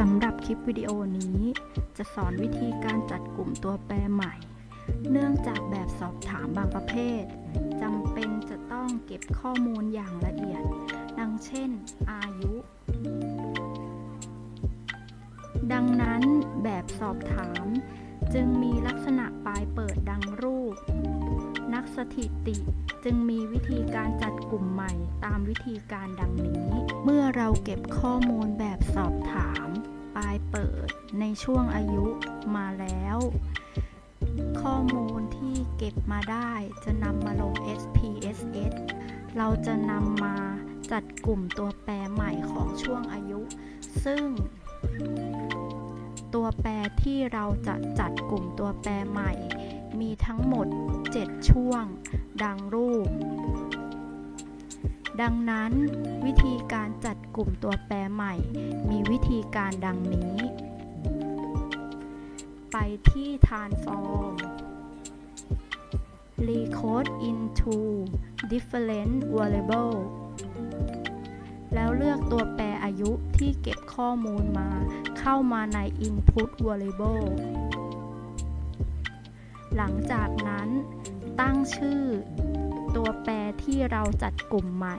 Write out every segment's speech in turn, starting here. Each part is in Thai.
สำหรับคลิปวิดีโอนี้จะสอนวิธีการจัดกลุ่มตัวแปรใหม่ เนื่องจากแบบสอบถามบางประเภทจำเป็นจะต้องเก็บข้อมูลอย่างละเอียด ดังเช่น อายุ ดังนั้นแบบสอบถามจึงมีลักษณะปลายเปิดดังรูป กสถิติจึงมีวิธีการจัดกลุ่มใหม่ตามวิธีการดังนี้ เมื่อเราเก็บข้อมูลแบบสอบถาม ปลายเปิดในช่วงอายุมาแล้ว ข้อมูลที่เก็บมาได้จะนำมาลง SPSS เราจะนำมาจัดกลุ่มตัวแปรใหม่ของช่วงอายุ ซึ่ง ตัวแปรที่เราจะจัดกลุ่มตัวแปรใหม่ มีทั้งหมด 7 ช่วง ดังรูป ดังนั้น วิธีการจัดกลุ่มตัวแปรใหม่ มีวิธีการดังนี้ ไปที่ transform recode into different variable แล้วเลือกตัวแปรอายุที่เก็บข้อมูลมาเข้ามาใน input variable หลังจากนั้นตั้งชื่อตัวแปรที่เราจัดกลุ่มใหม่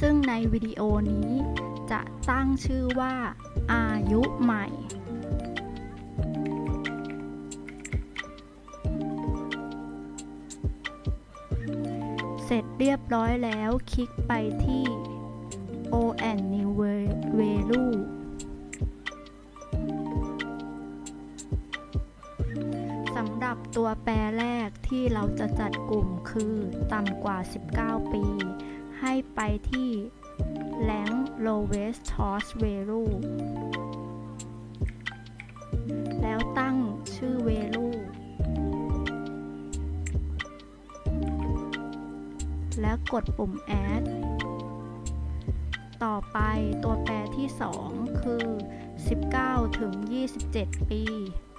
ซึ่งในวิดีโอนี้จะตั้งชื่อว่า อายุใหม่ เสร็จเรียบร้อยแล้วคลิกไปที่ O and New Value ตัวแปรแรกที่เราจะจัดกลุ่มคือต่ำกว่า 19 ปี ให้ไปที่ Rank Lowest Toss Value แล้วตั้งชื่อ Value แล้วกดปุ่ม add ต่อไปตัวแปรที่ 2 คือ 19 ถึง 27 ปี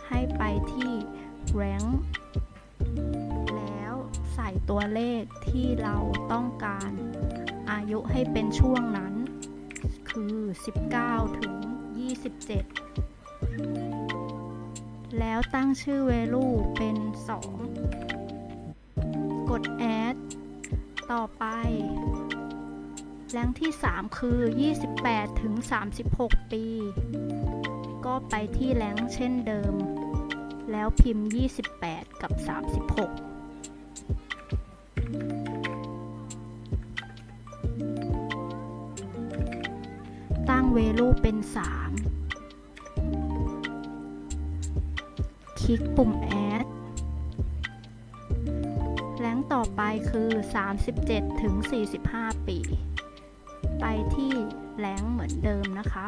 ให้ไปที่ rank แล้วใส่ตัวเลขที่เราต้องการอายุให้เป็นช่วงนั้น คือ 19 ถึง 27 แล้วตั้งชื่อ value เป็น 2 กด add ต่อไปแรงที่ 3 คือ 28 ถึง 36 ปี ก็ไปที่แรงเช่นเดิม แล้วพิมพ์ 28 กับ 36ตั้ง value เป็น 3 คลิกปุ่ม add แรงต่อไปคือ 37 ถึง 45 ปี ไปที่แรงเหมือนเดิมนะคะ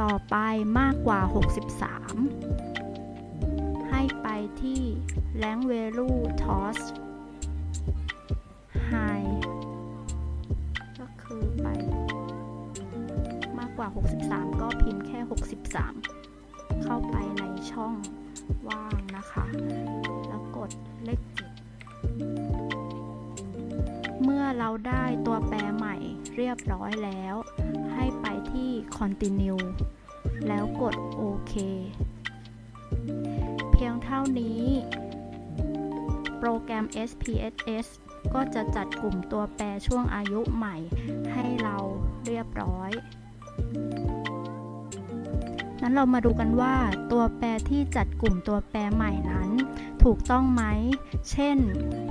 ต่อไปมากกว่า 63 ให้ไปที่แรง value toss high ก็คือไปมากกว่า 63 ก็พิมพ์แค่ 63 เข้าไปในช่องว่างนะคะ แล้วกดเลขเมื่อเราได้ตัวแปรใหม่เรียบร้อยแล้ว ที่ continue แล้วกดโอเค เพียงเท่านี้ โปรแกรม SPSS ก็จะจัดกลุ่มตัวแปรช่วงอายุใหม่ ให้เราเรียบร้อย นั้นเรามาดูกันว่าตัวแปรที่จัดกลุ่มตัวแปรใหม่นั้น ถูกต้องไหม เช่น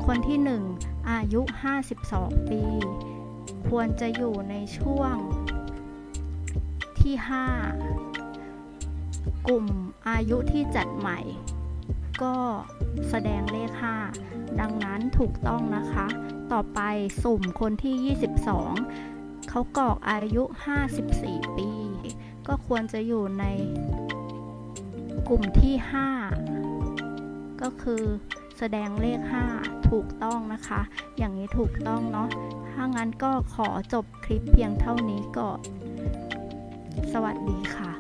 คนที่ 1 อายุ 52 ปี ควรจะอยู่ในช่วง ที่ 5 กลุ่มอายุที่จัดใหม่ ก็แสดงเลข 5 ดังนั้นถูกต้องนะคะ ต่อไปสุ่มคนที่ 22 เขากรอกอายุ 54 ปี ก็ควรจะอยู่ในกลุ่มที่ 5 ก็คือแสดงเลข 5 ถูกต้องนะคะ อย่างนี้ถูกต้องเนาะ ถ้างั้นก็ขอจบคลิปเพียงเท่านี้ก่อน สวัสดีค่ะ